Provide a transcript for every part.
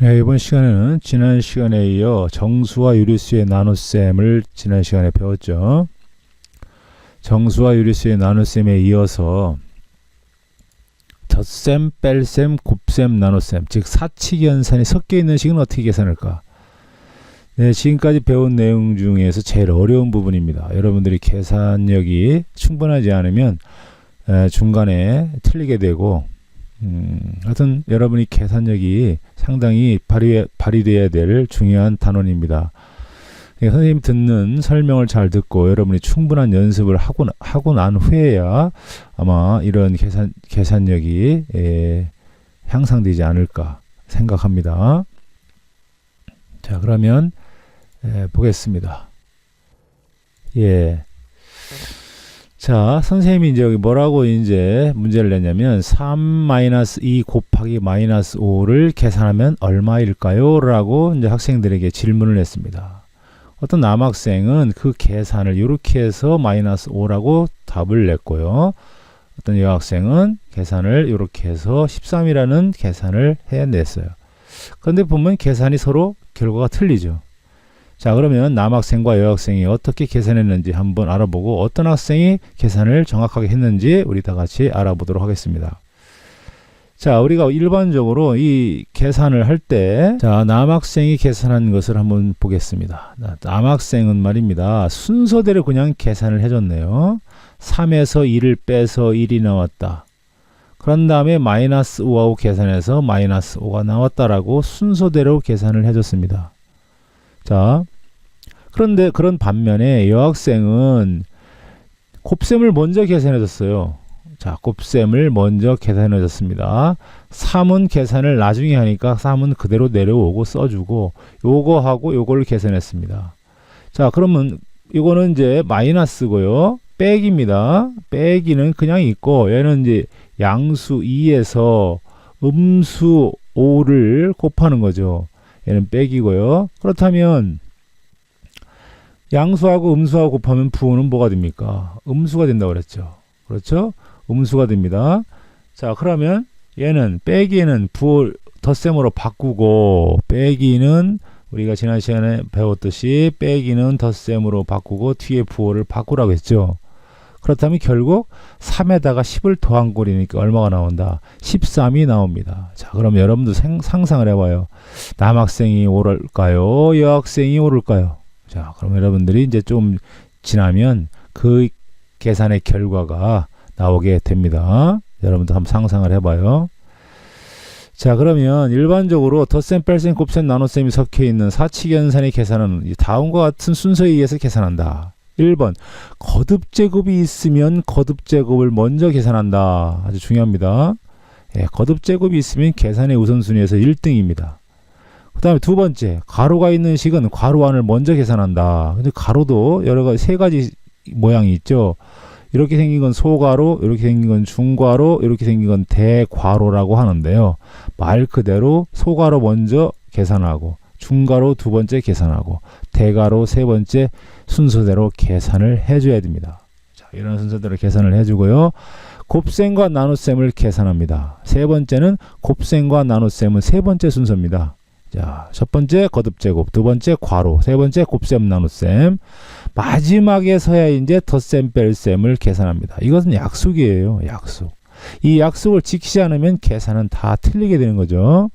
네, 이번 시간에는 지난 시간에 이어 정수와 유리수의 나눗셈을 지난 시간에 배웠죠. 정수와 유리수의 나눗셈에 이어서 덧셈, 뺄셈, 곱셈, 나눗셈, 즉 사칙 연산이 섞여 있는 식은 어떻게 계산할까? 네, 지금까지 배운 내용 중에서 제일 어려운 부분입니다. 여러분들이 계산력이 충분하지 않으면 에, 중간에 틀리게 되고 음, 하여튼 여러분이 계산력이 상당히 발휘, 발휘되어야 될 중요한 단원입니다. 예, 선생님 듣는 설명을 잘 듣고 여러분이 충분한 연습을 하고, 나- 하고 난 후에야 아마 이런 계산, 계산력이 예, 향상되지 않을까 생각합니다. 자, 그러면 예, 보겠습니다. 예. 자, 선생님이 이제 여기 뭐라고 이제 문제를 냈냐면 3-2 곱하기 마이너스 5를 계산하면 얼마일까요? 라고 이제 학생들에게 질문을 했습니다. 어떤 남학생은 그 계산을 이렇게 해서 마이너스 5라고 답을 냈고요. 어떤 여학생은 계산을 이렇게 해서 13이라는 계산을 해냈어요. 그런데 보면 계산이 서로 결과가 틀리죠. 자, 그러면 남학생과 여학생이 어떻게 계산했는지 한번 알아보고 어떤 학생이 계산을 정확하게 했는지 우리 다 같이 알아보도록 하겠습니다. 자, 우리가 일반적으로 이 계산을 할 때, 자, 남학생이 계산한 것을 한번 보겠습니다. 나- 남학생은 말입니다. 순서대로 그냥 계산을 해줬네요. 3에서 2를 빼서 1이 나왔다. 그런 다음에 마이너스 5하고 계산해서 마이너스 5가 나왔다라고 순서대로 계산을 해줬습니다. 자, 그런데 그런 반면에 여학생은 곱셈을 먼저 계산해 줬어요. 자, 곱셈을 먼저 계산해 줬습니다. 3은 계산을 나중에 하니까 3은 그대로 내려오고 써주고 요거하고 요거를 계산했습니다. 자, 그러면 이거는 이제 마이너스고요. 빼기입니다. 빼기는 그냥 있고 얘는 이제 양수 2에서 음수 5를 곱하는 거죠. 얘는 빼기고요. 그렇다면 양수하고 음수하고 곱하면 부호는 뭐가 됩니까? 음수가 된다고 그랬죠. 그렇죠? 음수가 됩니다. 자, 그러면 얘는 빼기는 부호 덧셈으로 바꾸고 빼기는 우리가 지난 시간에 배웠듯이 빼기는 덧셈으로 바꾸고 뒤에 부호를 바꾸라고 했죠. 그렇다면 결국 3에다가 10을 더한 꼴이니까 얼마가 나온다? 13이 나옵니다. 자, 그럼 여러분도 생- 상상을 해봐요. 남학생이 오를까요? 여학생이 오를까요? 자, 그럼 여러분들이 이제 좀 지나면 그 계산의 결과가 나오게 됩니다. 여러분도 한번 상상을 해봐요. 자, 그러면 일반적으로 덧셈, 뺄셈, 곱셈, 나눗셈이 섞여 있는 사칙연산의 계산은 이 다음과 같은 순서에 의해서 계산한다. 1번 거듭 제곱이 있으면 거듭 제곱을 먼저 계산한다. 아주 중요합니다. 예, 거듭 제곱이 있으면 계산의 우선순위에서 1등입니다. 그 다음에 두 번째, 가로가 있는 식은 가로 안을 먼저 계산한다. 근데 가로도 여러 가지, 세 가지 모양이 있죠. 이렇게 생긴 건 소가로, 이렇게 생긴 건 중가로, 이렇게 생긴 건 대과로라고 하는데요. 말 그대로 소가로 먼저 계산하고, 중가로 두 번째 계산하고, 대가로 세 번째 순서대로 계산을 해줘야 됩니다. 자, 이런 순서대로 계산을 해주고요. 곱셈과 나눗셈을 계산합니다. 세 번째는 곱셈과 나눗셈은 세 번째 순서입니다. 자, 첫 번째 거듭제곱, 두 번째 괄호, 세 번째 곱셈 나눗셈, 마지막에 서야 이제 덧셈 뺄셈을 계산합니다. 이것은 약속이에요. 약속. 이 약속을 지키지 않으면 계산은 다 틀리게 되는 거죠.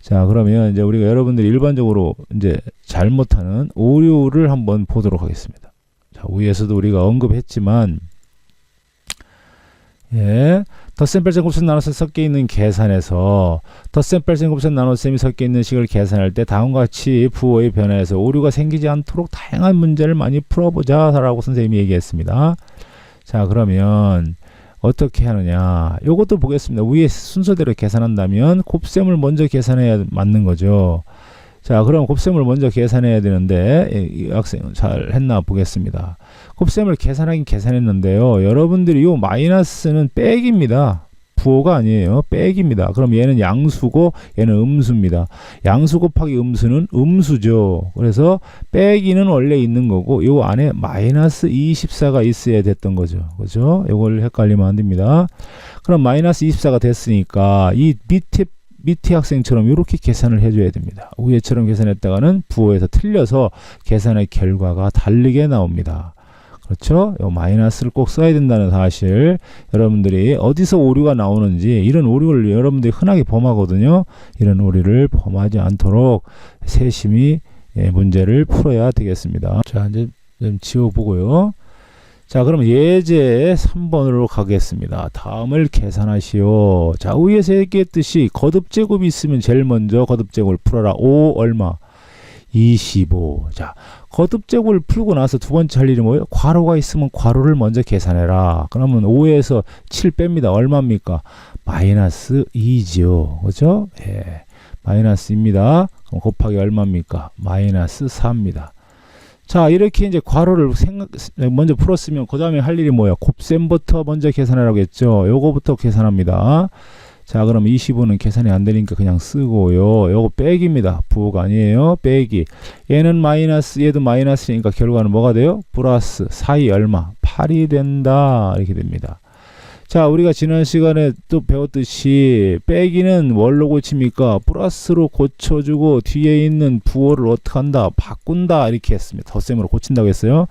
자, 그러면 이제 우리가 여러분들이 일반적으로 이제 잘못하는 오류를 한번 보도록 하겠습니다. 자, 위에서도 우리가 언급했지만, 예, 덧셈 뺄셈 곱셈 나눗셈 섞여 있는 계산에서 덧셈 뺄셈 곱셈 나눗셈이 섞여 있는 식을 계산할 때 다음과 같이 부호의 변화에서 오류가 생기지 않도록 다양한 문제를 많이 풀어보자라고 선생님이 얘기했습니다. 자, 그러면 어떻게 하느냐? 요것도 보겠습니다. 위에 순서대로 계산한다면 곱셈을 먼저 계산해야 맞는 거죠. 자, 그럼 곱셈을 먼저 계산해야 되는데 이- 이 학생은 잘 했나 보겠습니다. 곱셈을 계산하긴 계산했는데요. 여러분들이 요 마이너스는 빼기입니다. 부호가 아니에요. 빼기입니다. 그럼 얘는 양수고 얘는 음수입니다. 양수 곱하기 음수는 음수죠. 그래서 빼기는 원래 있는 거고 요 안에 마이너스 24가 있어야 됐던 거죠. 그죠? 이걸 헷갈리면 안 됩니다. 그럼 마이너스 24가 됐으니까 이 밑에 밑에 학생처럼 이렇게 계산을 해줘야 됩니다. 위에처럼 계산했다가는 부호에서 틀려서 계산의 결과가 다르게 나옵니다. 그렇죠? 요 마이너스를 꼭 써야 된다는 사실 여러분들이 어디서 오류가 나오는지 이런 오류를 여러분들이 흔하게 범하거든요. 이런 오류를 범하지 않도록 세심히 예, 문제를 풀어야 되겠습니다. 자 이제 좀 지워보고요. 자, 그럼 예제 3번으로 가겠습니다. 다음을 계산하시오. 자, 위에서 얘기했듯이 거듭제곱이 있으면 제일 먼저 거듭제곱을 풀어라. 5 얼마? 25. 자, 거듭제곱을 풀고 나서 두 번째 할 일이 뭐예요? 괄호가 있으면 괄호를 먼저 계산해라. 그러면 5에서 7 뺍니다. 얼마입니까? 마이너스 2지요. 그죠? 예. 마이너스입니다. 그럼 곱하기 얼마입니까? 마이너스 4입니다. 자 이렇게 이제 괄호를 생각 먼저 풀었으면 그 다음에 할 일이 뭐야 곱셈부터 먼저 계산하라고 했죠 요거부터 계산합니다 자 그럼 25는 계산이 안 되니까 그냥 쓰고요. 요거 빼기입니다. 부호가 아니에요. 빼기. 얘는 마이너스 얘도 마이너스니까 결과는 뭐가 돼요? 플러스 4이 얼마? 8이 된다. 이렇게 됩니다. 자 우리가 지난 시간에 또 배웠듯이 빼기는 뭘로 고칩니까? 플러스로 고쳐주고 뒤에 있는 부호를 어떻게 한다? 바꾼다. 이렇게 했습니다. 덧셈으로 고친다고 했어요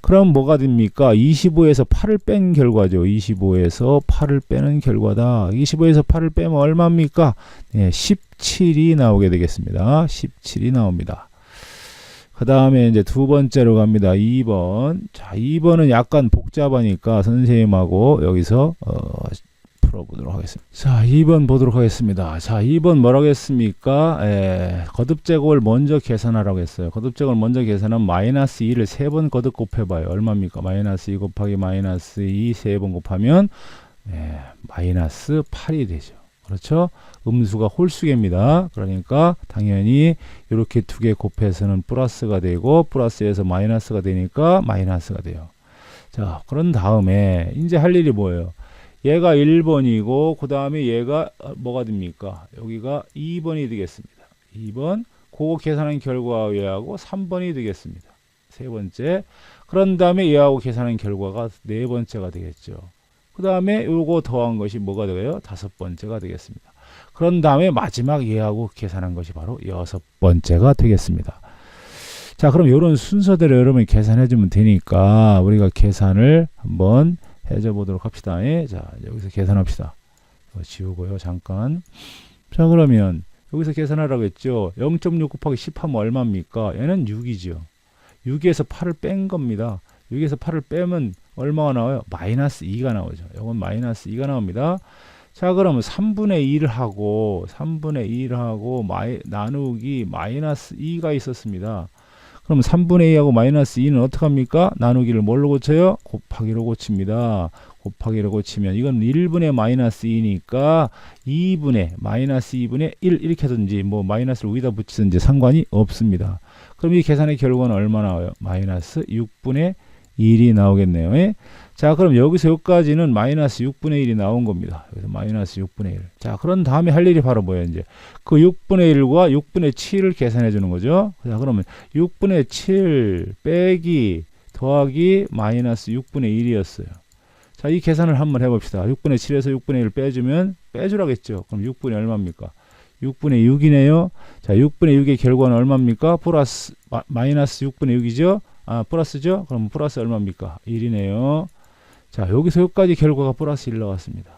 그럼 뭐가 됩니까? 25에서 8을 뺀 결과죠. 25에서 8을 빼는 결과다. 25에서 8을 빼면 얼마입니까? 네, 17이 나오게 되겠습니다. 17이 나옵니다. 그 다음에 이제 두 번째로 갑니다. 2번. 자, 2번은 약간 복잡하니까 선생님하고 여기서 어, 풀어보도록 하겠습니다. 자, 2번 보도록 하겠습니다. 자, 2번 뭐라고 했습니까? 에, 거듭제곱을 먼저 계산하라고 했어요. 거듭제곱을 먼저 계산하면 마이너스 2를 세번 거듭 곱해봐요. 얼마입니까? 마이너스 2 곱하기 마이너스 2세번 곱하면 에, 마이너스 8이 되죠. 그렇죠? 음수가 홀수계입니다. 그러니까 당연히 이렇게 두 개 곱해서는 플러스가 되고 플러스에서 마이너스가 되니까 마이너스가 돼요. 자, 그런 다음에 이제 할 일이 뭐예요? 얘가 1번이고 그 다음에 얘가 뭐가 됩니까? 여기가 2번이 되겠습니다. 2번 그거 계산한 결과 얘하고 3번이 되겠습니다. 세 번째. 그런 다음에 얘하고 계산한 결과가 네 번째가 되겠죠. 그 다음에 요거 더한 것이 뭐가 되고요? 다섯 번째가 되겠습니다. 그런 다음에 마지막 얘하고 계산한 것이 바로 여섯 번째가 되겠습니다. 자, 그럼 이런 순서대로 여러분이 계산해 주면 되니까 우리가 계산을 한번 해줘 보도록 합시다. 예? 자, 여기서 계산합시다. 이거 지우고요, 잠깐. 자, 그러면 여기서 계산하라고 했죠. 0.6 곱하기 10 하면 얼마입니까? 얘는 6이죠. 6에서 8을 뺀 겁니다. 6에서 8을 빼면 얼마가 나와요? 마이너스 2가 나오죠. 이건 마이너스 2가 나옵니다. 자, 그러면 3분의 1 하고 3분의 1 하고 마이, 나누기 마이너스 2가 있었습니다. 그럼 3분의 2하고 마이너스 2는 어떻게 합니까? 나누기를 뭘로 고쳐요? 곱하기로 고칩니다. 곱하기로 고치면 이건 1분의 마이너스 2니까 2분의 마이너스 2분의 1 이렇게 하든지 뭐 마이너스를 위에다 붙이든지 상관이 없습니다. 그럼 이 계산의 결과는 얼마 나와요? 마이너스 6분의 1이 나오겠네요. 예? 자, 그럼 여기서 여기까지는 마이너스 6분의 1이 나온 겁니다. 여기서 마이너스 6분의 1. 자, 그런 다음에 할 일이 바로 뭐예요, 이제? 그 6분의 1과 6분의 7을 계산해 주는 거죠. 자, 그러면 6분의 7 빼기 더하기 마이너스 6분의 1이었어요. 자, 이 계산을 한번 해봅시다. 6분의 7에서 6분의 1을 빼주면 빼주라겠죠. 그럼 6분의 얼마입니까? 6분의 6이네요. 자, 6분의 6의 결과는 얼마입니까? 플러스 마, 마이너스 6분의 6이죠. 아, 플러스죠? 그럼 플러스 얼마입니까? 1이네요. 자, 여기서 여기까지 결과가 플러스 1 나왔습니다.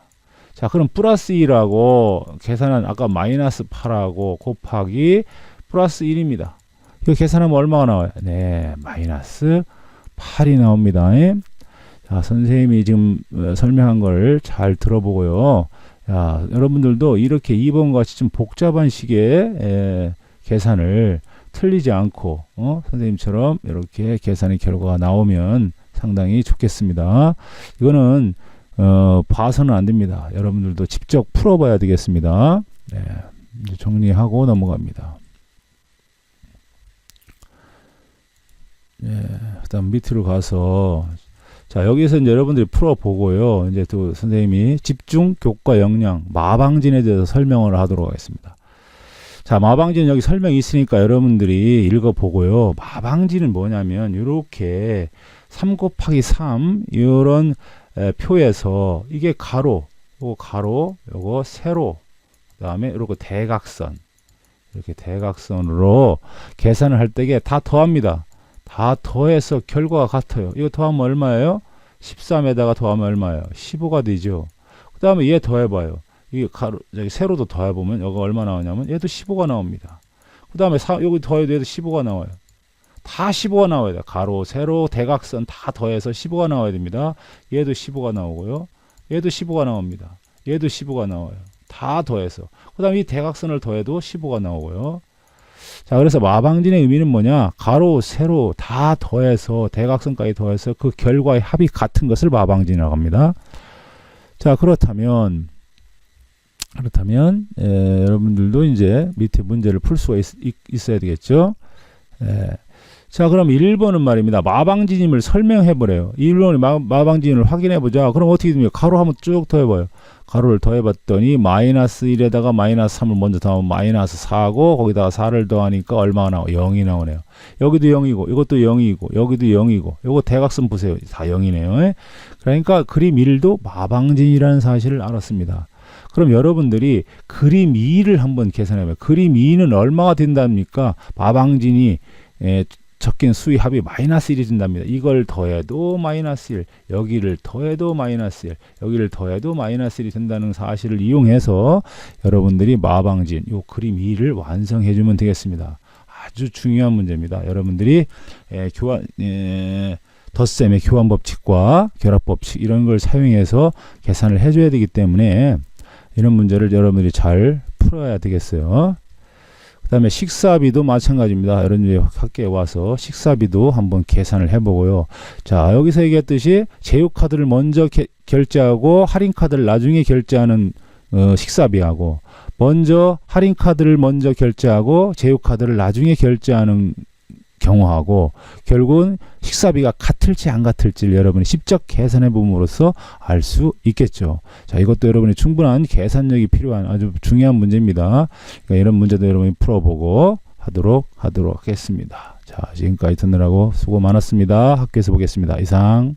자, 그럼 플러스 2라고 계산한 아까 마이너스 8하고 곱하기 플러스 1입니다. 이거 계산하면 얼마가 나와요? 네, 마이너스 8이 나옵니다. 예? 자, 선생님이 지금 어, 설명한 걸 잘 들어보고요. 자, 여러분들도 이렇게 2번 같이 좀 복잡한 식의 에, 계산을 틀리지 않고 어? 선생님처럼 이렇게 계산의 결과가 나오면 상당히 좋겠습니다. 이거는 어, 봐서는 안 됩니다. 여러분들도 직접 풀어봐야 되겠습니다. 네, 정리하고 넘어갑니다. 네, 그다음 밑으로 가서 자 여기서 이제 여러분들이 풀어보고요. 이제 또 선생님이 집중 교과 역량 마방진에 대해서 설명을 하도록 하겠습니다. 자, 마방진 여기 설명이 있으니까 여러분들이 읽어보고요. 마방진은 뭐냐면 이렇게 3 곱하기 3 이런 표에서 이게 가로, 요거 가로, 요거 세로, 그 다음에 이렇게 대각선 이렇게 대각선으로 계산을 할 때에 다 더합니다. 다 더해서 결과가 같아요. 이거 더하면 얼마예요? 13에다가 더하면 얼마예요? 15가 되죠. 그 다음에 얘 더해봐요. 이게 가로 저기 세로도 더해보면 여기 얼마 나오냐면 얘도 15가 나옵니다. 그 다음에 사, 여기 더해도 얘도 15가 나와요. 다 15가 나와야 돼요. 가로, 세로, 대각선 다 더해서 15가 나와야 됩니다. 얘도 15가 나오고요. 얘도 15가 나옵니다. 얘도 15가 나와요. 다 더해서. 그 다음에 이 대각선을 더해도 15가 나오고요. 자, 그래서 마방진의 의미는 뭐냐? 가로, 세로 다 더해서 대각선까지 더해서 그 결과의 합이 같은 것을 마방진이라고 합니다. 자, 그렇다면 그렇다면 에, 여러분들도 이제 밑에 문제를 풀 수가 있, 어야 되겠죠. 에. 자, 그럼 1번은 말입니다. 마방진임을 설명해 보래요. 1번이 마, 마방진을 확인해 보자. 그럼 어떻게 됩니까? 가로 한번 쭉 더해 봐요. 가로를 더해 봤더니 마이너스 1에다가 마이너스 3을 먼저 더하면 마이너스 4고 거기다가 4를 더하니까 얼마가 나와? 0이 나오네요. 여기도 0이고 이것도 0이고 여기도 0이고 요거 대각선 보세요. 다 0이네요. 그러니까 그림 1도 마방진이라는 사실을 알았습니다. 그럼 여러분들이 그림 2를 한번 계산해 봐요. 그림 2는 얼마가 된답니까? 마방진이 에, 적힌 수의 합이 마이너스 1이 된답니다. 이걸 더해도 마이너스 1, 여기를 더해도 마이너스 1, 여기를 더해도 마이너스 1이 된다는 사실을 이용해서 여러분들이 마방진 요 그림 2를 완성해 주면 되겠습니다. 아주 중요한 문제입니다. 여러분들이 에, 교환 에, 덧셈의 교환 법칙과 결합 법칙 이런 걸 사용해서 계산을 해줘야 되기 때문에 이런 문제를 여러분들이 잘 풀어야 되겠어요. 그 다음에 식사비도 마찬가지입니다. 여러분들이 학교에 와서 식사비도 한번 계산을 해보고요. 자 여기서 얘기했듯이 제휴카드를 먼저 게, 결제하고 할인카드를 나중에 결제하는 어, 식사비하고 먼저 할인카드를 먼저 결제하고 제휴카드를 나중에 결제하는 경우하고 결국은 식사비가 같을지 안 같을지를 여러분이 직접 계산해 봄으로써 알 수 있겠죠. 자, 이것도 여러분이 충분한 계산력이 필요한 아주 중요한 문제입니다. 그러니까 이런 문제도 여러분이 풀어보고 하도록 하도록 하겠습니다. 자, 지금까지 듣느라고 수고 많았습니다. 학교에서 보겠습니다. 이상.